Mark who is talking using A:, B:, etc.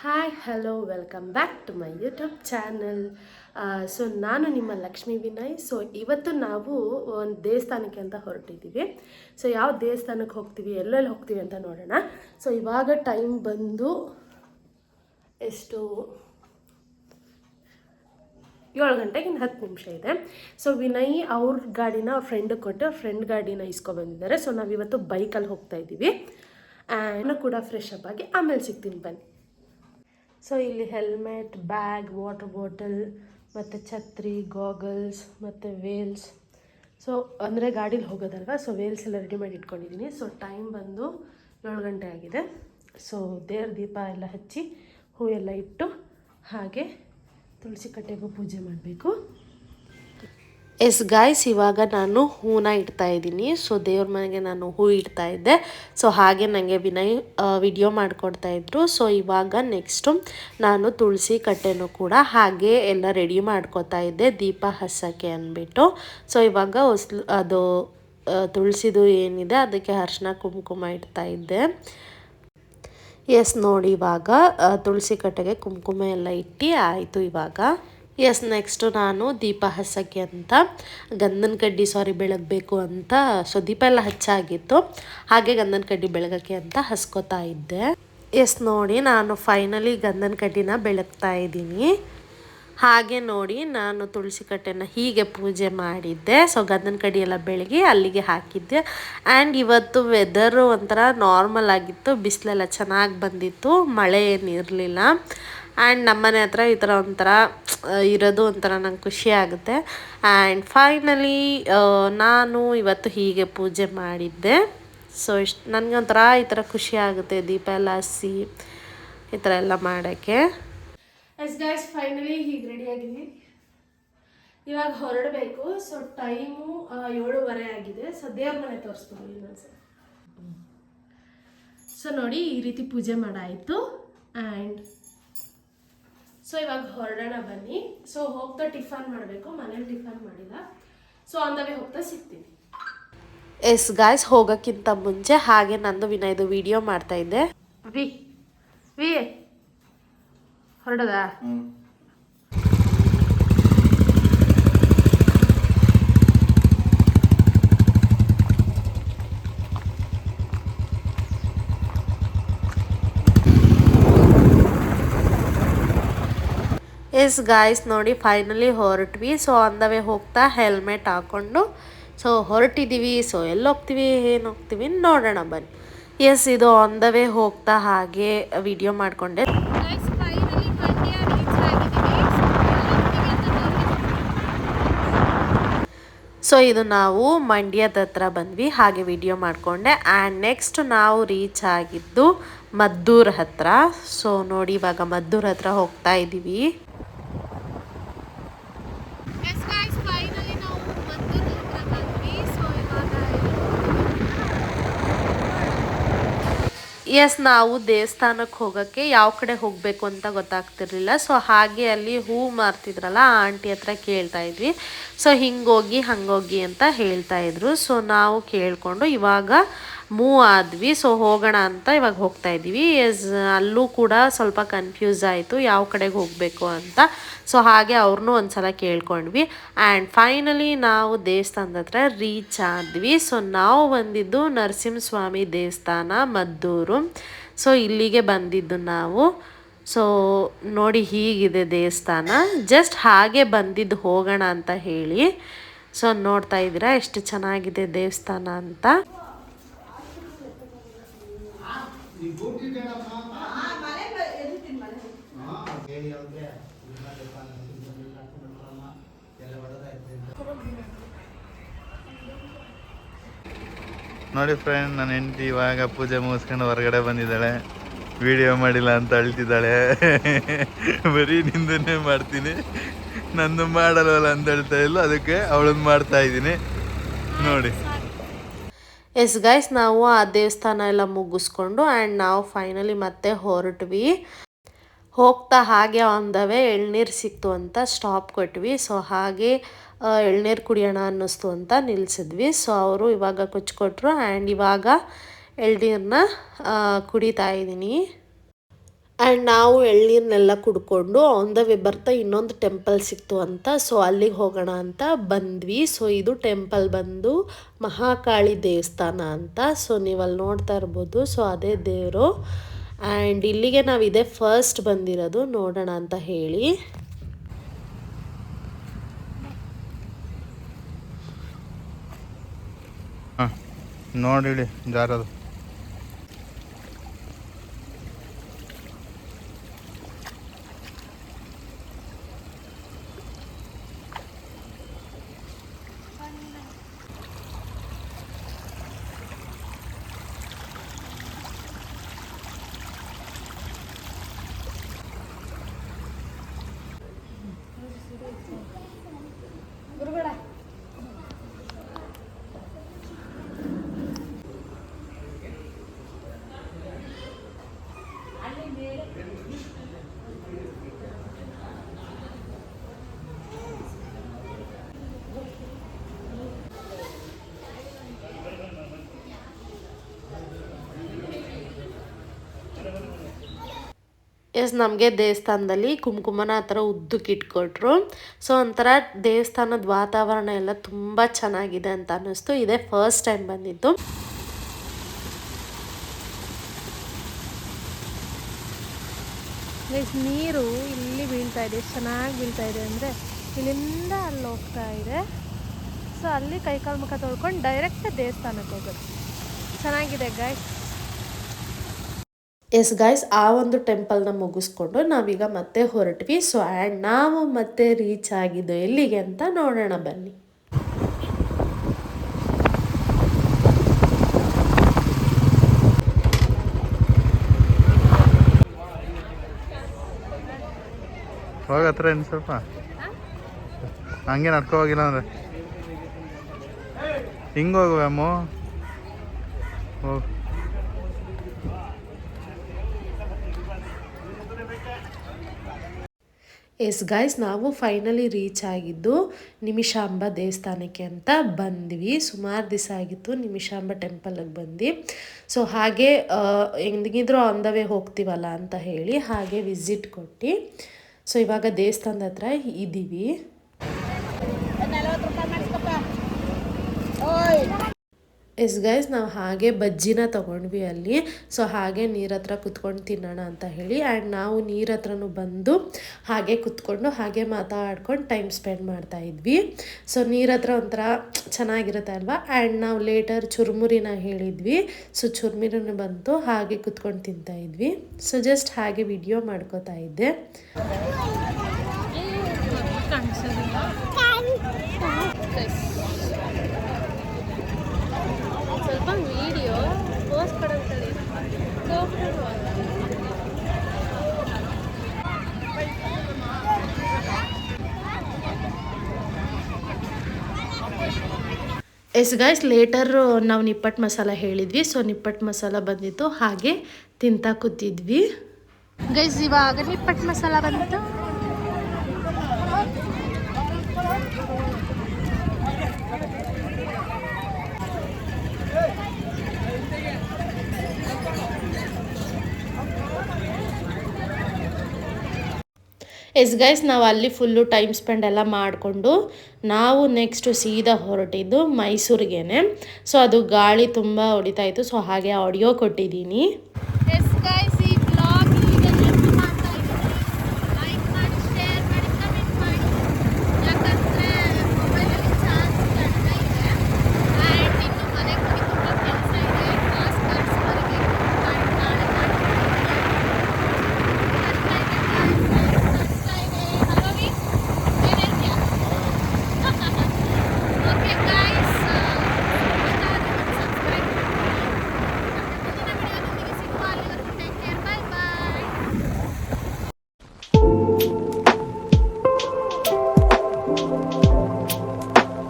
A: Hi hello welcome back to my YouTube channel so ನಾನು ನಿಮ್ಮ Lakshmi Vinay. So ಇವತ್ತು ನಾವು ಒಂದು ದೇವಸ್ಥಾನಕ್ಕೆ ಅಂತ ಹೊರಟಿದ್ದೀವಿ ಸೊ ಯಾವ ದೇವಸ್ಥಾನಕ್ಕೆ ಹೋಗ್ತೀವಿ, ಎಲ್ಲೆಲ್ಲಿ ಹೋಗ್ತೀವಿ ಅಂತ ನೋಡೋಣ. ಸೊ ಇವಾಗ ಟೈಮ್ ಬಂದು ಎಷ್ಟು? ಏಳು ಗಂಟೆಗೆ ಇನ್ನು ಹತ್ತು ನಿಮಿಷ ಇದೆ. ಸೊ ವಿನಯ್ ಅವ್ರ ಗಾಡಿನ ಅವ್ರ ಫ್ರೆಂಡಿಗೆ ಕೊಟ್ಟು ಅವ್ರ ಫ್ರೆಂಡ್ ಗಾಡಿನ ಇಸ್ಕೊಬಂದಿದ್ದಾರೆ ಸೊ ನಾವಿವತ್ತು ಬೈಕಲ್ಲಿ ಹೋಗ್ತಾ ಇದ್ದೀವಿ ಆ್ಯಂಡ್ ಕೂಡ ಫ್ರೆಶ್ ಅಪ್ ಆಗಿ ಆಮೇಲೆ ಸಿಗ್ತೀನಿ ಬನ್ನಿ. ಸೊ ಇಲ್ಲಿ ಹೆಲ್ಮೆಟ್ ಬ್ಯಾಗ್ ವಾಟರ್ ಬಾಟಲ್ ಮತ್ತು ಛತ್ರಿ ಗಾಗಲ್ಸ್ ಮತ್ತು ವೇಲ್ಸ್ ಸೊ ಅಂದರೆ ಗಾಡೀಲಿ ಹೋಗೋದಲ್ವ? ಸೊ ವೇಲ್ಸ್ ಎಲ್ಲ ರೆಡಿ ಮಾಡಿ ಇಟ್ಕೊಂಡಿದ್ದೀನಿ ಸೊ ಟೈಮ್ ಬಂದು ಏಳು ಗಂಟೆ ಆಗಿದೆ. ಸೊ ದೇವ್ರ ದೀಪ ಎಲ್ಲ ಹಚ್ಚಿ ಹೂ ಎಲ್ಲ ಇಟ್ಟು ಹಾಗೆ ತುಳಸಿ ಕಟ್ಟೆಗೂ ಪೂಜೆ ಮಾಡಬೇಕು. ಎಸ್ ಗಾಯ್ಸ್ ಇವಾಗ ನಾನು ಹೂನ ಇಡ್ತಾ ಇದ್ದೀನಿ. ಸೊ ದೇವ್ರ ಮನೆಗೆ ನಾನು ಹೂ ಇಡ್ತಾ ಇದ್ದೆ. ಸೊ ಹಾಗೆ ನನಗೆ ವಿನಯ್ ವಿಡಿಯೋ ಮಾಡಿಕೊಡ್ತಾ ಇದ್ರು. ಸೊ ಇವಾಗ ನೆಕ್ಸ್ಟು ನಾನು ತುಳಸಿ ಕಟ್ಟೆನೂ ಕೂಡ ಹಾಗೆ ಎಲ್ಲ ರೆಡಿ ಮಾಡ್ಕೋತಾ ಇದ್ದೆ. ದೀಪ ಹಸಕ್ಕೆ ಅಂದ್ಬಿಟ್ಟು. ಸೊ ಇವಾಗ ಹೊಸ್ಲು, ಅದು ತುಳಸಿದು ಏನಿದೆ ಅದಕ್ಕೆ ಅರ್ಶಿನ ಕುಂಕುಮ ಇಡ್ತಾ ಇದ್ದೆ. ಎಸ್ ನೋಡಿ ಇವಾಗ ತುಳಸಿ ಕಟ್ಟೆಗೆ ಕುಂಕುಮ ಎಲ್ಲ ಇಟ್ಟು ಆಯಿತು ಇವಾಗ. ಎಸ್ ನೆಕ್ಸ್ಟು ನಾನು ದೀಪ ಹಚ್ಚೋಕ್ಕೆ ಅಂತ, ಗಂಧನ ಕಡ್ಡಿ ಸಾರಿ ಬೆಳಗಬೇಕು ಅಂತ ಸೊ ದೀಪ ಎಲ್ಲ ಹಚ್ಚಾಗಿತ್ತು. ಹಾಗೆ ಗಂಧನ ಕಡ್ಡಿ ಬೆಳಗಕ್ಕೆ ಅಂತ ಹಸ್ಕೋತಾ ಇದ್ದೆ. ಎಸ್ ನೋಡಿ ನಾನು ಫೈನಲಿ ಗಂಧನ ಕಡ್ಡಿನ ಬೆಳಗ್ತಾ ಇದ್ದೀನಿ. ಹಾಗೆ ನೋಡಿ ನಾನು ತುಳಸಿ ಕಟ್ಟೆನ ಹೀಗೆ ಪೂಜೆ ಮಾಡಿದ್ದೆ. ಸೊ ಗಂಧನ ಕಡ್ಡಿ ಎಲ್ಲ ಬೆಳಗ್ಗೆ ಅಲ್ಲಿಗೆ ಹಾಕಿದ್ದೆ. ಆ್ಯಂಡ್ ಇವತ್ತು ವೆದರು ಒಂಥರ ನಾರ್ಮಲ್ ಆಗಿತ್ತು. ಬಿಸಿಲೆಲ್ಲ ಚೆನ್ನಾಗಿ ಬಂದಿತ್ತು. ಮಳೆ ಏನಿರಲಿಲ್ಲ. ಆ್ಯಂಡ್ ನಮ್ಮನೆ ಹತ್ರ ಈ ಥರ ಒಂಥರ ಇರೋದು ಒಂಥರ ನಂಗೆ ಖುಷಿ ಆಗುತ್ತೆ. ಆ್ಯಂಡ್ ಫೈನಲಿ ನಾನು ಇವತ್ತು ಹೀಗೆ ಪೂಜೆ ಮಾಡಿದ್ದೆ. ಸೊ ಇಷ್ಟು ನನಗೊಂಥರ ಈ ಥರ ಖುಷಿ ಆಗುತ್ತೆ, ದೀಪ ಎಲ್ಲ ಹಸಿ, ಈ ಥರ ಎಲ್ಲ ಮಾಡೋಕ್ಕೆ. ಎಸ್ ಗೈಸ್ ಫೈನಲಿ ಹೀಗೆ ರೆಡಿ ಆಗಿದೆ ಇವಾಗ ಹೊರಡಬೇಕು. ಸೊ ಟೈಮು ಏಳುವರೆ ಆಗಿದೆ. ಸೊ ದೇವ್ರ ಮನೆ ಇನ್ನೊಂದ್ಸಲ ಸೊ ನೋಡಿ ಈ ರೀತಿ ಪೂಜೆ ಮಾಡಾಯಿತು. ಆ್ಯಂಡ್ ಸೊ ಇವಾಗ ಹೊರಡೋಣ ಬನ್ನಿ. ಸೊ ಹೋಗ್ತಾ ಟಿಫನ್ ಮಾಡಬೇಕು. ಮನೇಲಿ ಟಿಫನ್ ಮಾಡಿಲ್ಲ. ಸೊ ಅಂದವೇ ಹೋಗ್ತಾ ಸಿಗ್ತೀನಿ. ಎಸ್ ಗಾಯ್ಸ್ ಹೋಗೋಕ್ಕಿಂತ ಮುಂಚೆ ಹಾಗೆ ನಂದು ವಿನಯ್ದು ವಿಡಿಯೋ ಮಾಡ್ತಾ ಇದ್ದೆ. ವಿ ವಿ ಹೊರಡದ? ಎಸ್ ಗಾಯ್ಸ್ ನೋಡಿ ಫೈನಲಿ ಹೊರಟ್ವಿ. ಸೊ ಆನ್ ದ ವೇ ಹೋಗ್ತಾ ಹೆಲ್ಮೆಟ್ ಹಾಕ್ಕೊಂಡು ಸೊ ಹೊರಟಿದ್ದೀವಿ ಸೊ ಎಲ್ಲಿ ಹೋಗ್ತೀವಿ ಏನು ಹೋಗ್ತೀವಿ ನೋಡೋಣ ಬನ್ನಿ. ಎಸ್ ಇದು ಆನ್ ದ ವೇ ಹೋಗ್ತಾ ಹಾಗೆ ವಿಡಿಯೋ ಮಾಡಿಕೊಂಡೆ. ಸೊ ಇದು ನಾವು ಮಂಡ್ಯದ ಹತ್ರ ಬಂದ್ವಿ ಹಾಗೆ ವಿಡಿಯೋ ಮಾಡಿಕೊಂಡೆ. ಆ್ಯಂಡ್ ನೆಕ್ಸ್ಟ್ ನಾವು ರೀಚ್ ಆಗಿದ್ದು ಮದ್ದೂರ್ ಹತ್ರ. ಸೊ ನೋಡಿ ಇವಾಗ ಮದ್ದೂರ್ ಹತ್ರ ಹೋಗ್ತಾ ಇದ್ದೀವಿ
B: ಎಸ್ ಗೈಸ್ ಫೈನಲಿ ನಾವು ಮದ್ದೂರ್ ಹತ್ರ ಬಂದ್ವಿ ಸೊ ಇವಾಗ
A: ಎಸ್ ನಾವು ದೇವಸ್ಥಾನಕ್ಕೆ ಹೋಗೋಕ್ಕೆ ಯಾವ ಕಡೆ ಹೋಗಬೇಕು ಅಂತ ಗೊತ್ತಾಗ್ತಿರ್ಲಿಲ್ಲ. ಸೊ ಹಾಗೆ ಅಲ್ಲಿ ಹೂ ಮಾರ್ತಿದ್ರಲ್ಲ ಆಂಟಿ ಹತ್ರ ಕೇಳ್ತಾ ಇದ್ವಿ. ಸೊ ಹಿಂಗೋಗಿ, ಹಂಗೋಗಿ ಅಂತ ಹೇಳ್ತಾ ಇದ್ರು. ಸೊ ನಾವು ಕೇಳಿಕೊಂಡು ಇವಾಗ ಮೂವ್ ಆದ್ವಿ. ಸೊ ಹೋಗೋಣ ಅಂತ ಇವಾಗ ಹೋಗ್ತಾ ಇದ್ದೀವಿ. ಎಸ್ ಅಲ್ಲೂ ಕೂಡ ಸ್ವಲ್ಪ ಕನ್ಫ್ಯೂಸ್ ಆಯಿತು. ಯಾವ ಕಡೆಗೆ ಹೋಗಬೇಕು ಅಂತ. ಸೊ ಹಾಗೆ ಅವ್ರನ್ನೂ ಒಂದ್ಸಲ ಕೇಳ್ಕೊಂಡ್ವಿ. ಆ್ಯಂಡ್ ಫೈನಲಿ ನಾವು ದೇವಸ್ಥಾನದ ಹತ್ರ ರೀಚ್ ಆದ್ವಿ. ಸೊ ನಾವು ಬಂದಿದ್ದು ನರಸಿಂಹಸ್ವಾಮಿ ದೇವಸ್ಥಾನ ಮದ್ದೂರು. ಸೊ ಇಲ್ಲಿಗೆ ಬಂದಿದ್ದು ನಾವು. ಸೊ ನೋಡಿ ಹೀಗಿದೆ ದೇವಸ್ಥಾನ. ಜಸ್ಟ್ ಹಾಗೆ ಬಂದಿದ್ದು ಹೋಗೋಣ ಅಂತ ಹೇಳಿ. ಸೊ ನೋಡ್ತಾ ಇದ್ದೀರಾ? ಎಷ್ಟು ಚೆನ್ನಾಗಿದೆ ದೇವಸ್ಥಾನ ಅಂತ.
C: ನೋಡಿ ಫ್ರೆಂಡ್ ನನ್ನ ಹೆಂಡತಿ ಇವಾಗ ಪೂಜೆ ಮುಗಿಸ್ಕೊಂಡು ಹೊರಗಡೆ ಬಂದಿದ್ದಾಳೆ. ವಿಡಿಯೋ ಮಾಡಿಲ್ಲ ಅಂತ ಅಳ್ತಿದ್ದಾಳೆ. ಬರೀ ನಿಂದನ್ನೇ ಮಾಡ್ತೀನಿ. ನಂದು ಮಾಡಲ್ವಲ್ಲ ಅಂತ ಹೇಳ್ತಾ ಇಲ್ಲ ಅದಕ್ಕೆ ಅವಳನ್ನು ಮಾಡ್ತಾ ಇದ್ದೀನಿ. ನೋಡಿ.
A: ಎಸ್ ಗೈಸ್ ನಾವು ಆ ದೇವಸ್ಥಾನ ಎಲ್ಲ ಮುಗಿಸ್ಕೊಂಡು ಆ್ಯಂಡ್ ನಾವು ಫೈನಲಿ ಮತ್ತೆ ಹೊರಟ್ವಿ. ಹೋಗ್ತಾ ಹಾಗೆ ಆನ್ ದ ವೇ ಎಳ್ನೀರು ಸಿಕ್ತು ಅಂತ ಸ್ಟಾಪ್ ಕೊಟ್ವಿ. ಸೊ ಹಾಗೆ ಎಳ್ನೀರು ಕುಡಿಯೋಣ ಅನ್ನಿಸ್ತು ಅಂತ ನಿಲ್ಲಿಸಿದ್ವಿ ಸೊ ಅವರು ಇವಾಗ ಕೊಚ್ಕೊಟ್ರು ಆ್ಯಂಡ್ ಇವಾಗ ಎಳ್ನೀರನ್ನ ಕುಡಿತಾ ಇದ್ದೀನಿ. ಆ್ಯಂಡ್ ನಾವು ಎಳ್ನೀರನ್ನೆಲ್ಲ ಕುಡ್ಕೊಂಡು ಆನ್ ದ ವೇ ಬರ್ತಾ ಇನ್ನೊಂದು ಟೆಂಪಲ್ ಸಿಕ್ತು ಅಂತ. ಸೊ ಅಲ್ಲಿಗೆ ಹೋಗೋಣ ಅಂತ ಬಂದ್ವಿ. ಸೊ ಇದು ಟೆಂಪಲ್ ಬಂದು ಮಹಾಕಾಳಿ ದೇವಸ್ಥಾನ ಅಂತ. ಸೊ ನೀವು ಅಲ್ಲಿ ನೋಡ್ತಾ ಇರ್ಬೋದು. ಸೊ ಅದೇ ದೇವರು. ಆ್ಯಂಡ್ ಇಲ್ಲಿಗೆ ನಾವು ಇದೇ ಫಸ್ಟ್ ಬಂದಿರೋದು. ನೋಡೋಣ ಅಂತ ಹೇಳಿ.
C: ನೋಡಿ ಜಾರದು.
A: ಎಸ್ ನಮಗೆ ದೇವಸ್ಥಾನದಲ್ಲಿ ಕುಂಕುಮನ ಆ ಥರ ಉದ್ದಕ್ಕೆ ಇಟ್ಕೊಟ್ರು. ಸೊ ಒಂಥರ ದೇವಸ್ಥಾನದ ವಾತಾವರಣ ಎಲ್ಲ ತುಂಬ ಚೆನ್ನಾಗಿದೆ ಅಂತ ಅನ್ನಿಸ್ತು. ಇದೇ ಫಸ್ಟ್ ಟೈಮ್ ಬಂದಿದ್ದು.
B: ನೀರು ಇಲ್ಲಿ ಬೀಳ್ತಾ ಇದೆ. ಎಷ್ಟು ಚೆನ್ನಾಗಿ ಬೀಳ್ತಾ ಇದೆ ಅಂದರೆ ಇಲ್ಲಿಂದ ಅಲ್ಲಿ ಹೋಗ್ತಾ ಇದೆ. ಸೊ ಅಲ್ಲಿ ಕೈಕಾಲು ಮುಖ ತೊಳ್ಕೊಂಡು ಡೈರೆಕ್ಟ್ ದೇವಸ್ಥಾನಕ್ಕೆ ಹೋಗೋದು. ಚೆನ್ನಾಗಿದೆ ಗೈಸ್
A: ಎಸ್ ಗಾಯ್ಸ್ ಆ ಒಂದು ಟೆಂಪಲ್ನ ಮುಗಿಸ್ಕೊಂಡು ನಾವೀಗ ಮತ್ತೆ ಹೊರಟ್ವಿ. ಸೊ ಆ್ಯಂಡ್ ನಾವು ಮತ್ತೆ ರೀಚ್ ಆಗಿದ್ದು ಎಲ್ಲಿಗೆ ಅಂತ ನೋಡೋಣ ಬನ್ನಿ.
C: ಹೋಗತ್ರ ಏನು ಸ್ವಲ್ಪ. ಹಂಗೆ ನಡ್ಕೊ ಹೋಗಿಲ್ಲ ಅಂದ್ರೆ. ಹಿಂಗೆ ಹೋಗುವೆ ಅಮ್ಮ?
A: ಎಸ್ ಗೈಸ್, ನಾವು ಫೈನಲಿ ರೀಚ್ ಆಗಿದ್ದು ನಿಮಿಷಾಂಬ ದೇವಸ್ಥಾನಕ್ಕೆ ಅಂತ ಬಂದ್ವಿ. ಸುಮಾರು ದಿವಸ ಆಗಿತ್ತು ನಿಮಿಷಾಂಬ ಟೆಂಪಲ್ಗೆ ಬಂದು ಸೊ ಹಾಗೆ ಹೆಂಗಿದ್ರು ಆನ್ ದ ವೇ ಹೋಗ್ತೀವಲ್ಲ ಅಂತ ಹೇಳಿ ಹಾಗೆ ವಿಸಿಟ್ ಕೊಟ್ಟು. ಸೊ ಇವಾಗ ದೇವಸ್ಥಾನದ ಹತ್ರ ಇದ್ದೀವಿ ಎಸ್ ಗೈಸ್ ನಾವು ಹಾಗೆ ಬಜ್ಜಿನ ತೊಗೊಂಡ್ವಿ ಅಲ್ಲಿ. ಸೊ ಹಾಗೆ ನೀರ ಹತ್ರ ಕುತ್ಕೊಂಡು ತಿನ್ನೋಣ ಅಂತ ಹೇಳಿ. ಆ್ಯಂಡ್ ನಾವು ನೀರ ಹತ್ರನೂ ಬಂದು ಹಾಗೆ ಕುತ್ಕೊಂಡು ಹಾಗೆ ಮಾತಾಡ್ಕೊಂಡು ಟೈಮ್ ಸ್ಪೆಂಡ್ ಮಾಡ್ತಾ ಇದ್ವಿ. ಸೊ ನೀರ ಹತ್ರ ಒಂಥರ ಚೆನ್ನಾಗಿರುತ್ತೆ ಅಲ್ವಾ? ಆ್ಯಂಡ್ ನಾವು ಲೇಟರ್ ಚುರುಮುರಿನ ಹೇಳಿದ್ವಿ. ಸೊ ಚುರುಮುರಿನ ಬಂತು, ಹಾಗೆ ಕುತ್ಕೊಂಡು ತಿಂತಾ ಇದ್ವಿ. ಸೊ ಜಸ್ಟ್ ಹಾಗೆ ವಿಡಿಯೋ ಮಾಡ್ಕೋತಾ ಇದ್ದೆ
B: ಸ್ವಲ್ಪ ವಿಡಿಯೋ ಪೋಸ್ಟ್ ಕೊಡೋದು
A: ಎಸ್ ಗೈಸ್ ಲೇಟರ್ ನಾವು ನಿಪ್ಪಟ್ಟು ಮಸಾಲ ಹೇಳಿದ್ವಿ. ಸೊ ನಿಪ್ಪಟ್ಟು ಮಸಾಲ ಬಂದಿತ್ತು. ಹಾಗೆ ತಿಂತಾ ಕೂತಿದ್ವಿ.
B: ಗೈಸ್ ಇವಾಗ ನಿಪ್ಪಟ್ಟು ಮಸಾಲ ಬಂತು.
A: ಎಸ್ ಗೈಸ್, ನಾವು ಅಲ್ಲಿ ಫುಲ್ಲು ಟೈಮ್ ಸ್ಪೆಂಡ್ ಎಲ್ಲ ಮಾಡಿಕೊಂಡು ನಾವು ನೆಕ್ಸ್ಟು ಸೀದಾ ಹೊರಟಿದ್ದು ಮೈಸೂರಿಗೇನೆ. ಸೊ ಅದು ಗಾಳಿ ತುಂಬ ಹೊಡಿತಾ ಇತ್ತು. ಸೊ ಹಾಗೆ ಆಡಿಯೋ ಕೊಟ್ಟಿದ್ದೀನಿ.